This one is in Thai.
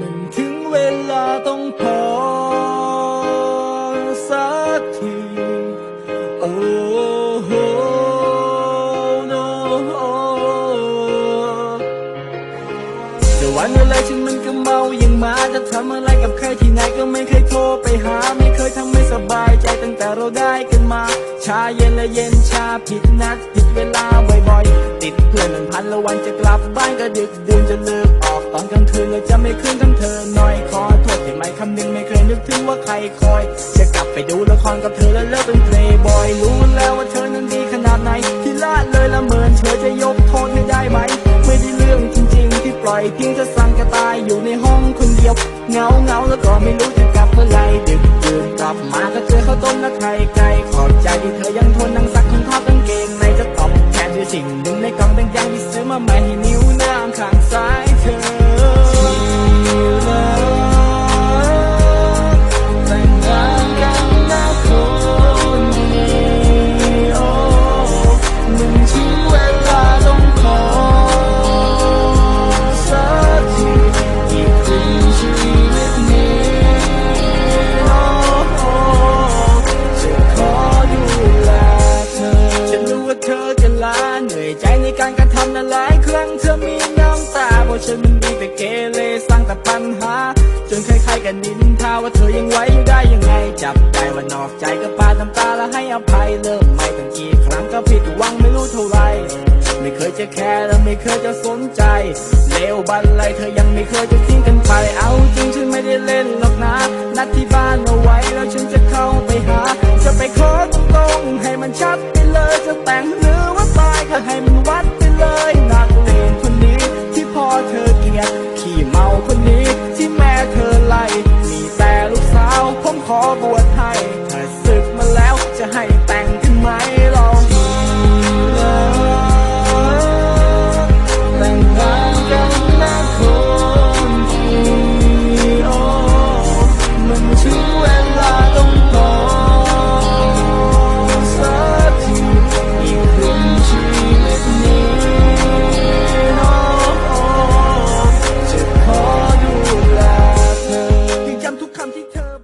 มันถึงเวลาต้องพอสักทีโอ้โห no จะวันอะไรฉันมันก็เมาอย่างมาจะทำอะไรกับใครที่ไหนก็ไม่เคยโทรไปหา ไม่เคยทำไม่สบายใจตั้งแต่เราได้กันมา ชาเย็นและเย็นชาผิดนัดผิดเวลาบ่อยๆ ติดเพื่อนมันพันละวันจะกลับบ้านก็ดึกดื่นจะเลิกออก อนกลางคืนเราจะไม่คืนทั้งเธอหน่อยขอโทษที่ไม่คำนึงไม่เคยนึกถึงว่าใครคอย จะกลับไปดูละครกับเธอแล้วเลิกเป็นเพลย์บอยรู้แล้วว่าเธอนั้นดีขนาดไหน ที่ละเลยละเมินเธอจะยกโทษให้ได้ไหม ไม่ได้เรื่องจริงๆ ที่ปล่อยทิ้งจะสั่งกระตายอยู่ในห้องคนเดียวเงาเงาแล้วก็ไม่รู้จะกลับเมื่อไหรดึกดื่นกลับมาก็เจอข้าวต้มและไข่ไก่ขอบใจที่เธอยังทนนั่งซักของทอดกางเกงในจะตอบแทนด้วยสิ่งหนึ่งในกล่องแดงๆที่ซื้อมาใหม่ให้นิ้วน้ำข้างซ้าย มันดีแต่เกเรสร้างแต่ปัญหา จนใครๆกันนินทาว่าเธอยังไหวอยู่ได้ยังไง จับได้ว่านอกใจก็ปาดน้ำตาแล้วให้อภัยเริ่มใหม่ตั้งกี่ครั้งก็ผิดหวังไม่รู้เท่าไรไม่เคยจะแคร์และไม่เคยจะสนใจเลวบันไลเธอยังไม่เคยจะทิ้งกันไป เอาจริงฉันไม่ได้เล่นหรอกนะ นัดที่บ้านเอาไว้แล้วฉันจะเข้าไปหา จะไปขอตรงๆให้มันชัดไปเลยจะแต่งหรือว่าตายก็ให้มันวัดไป ผมขอบวช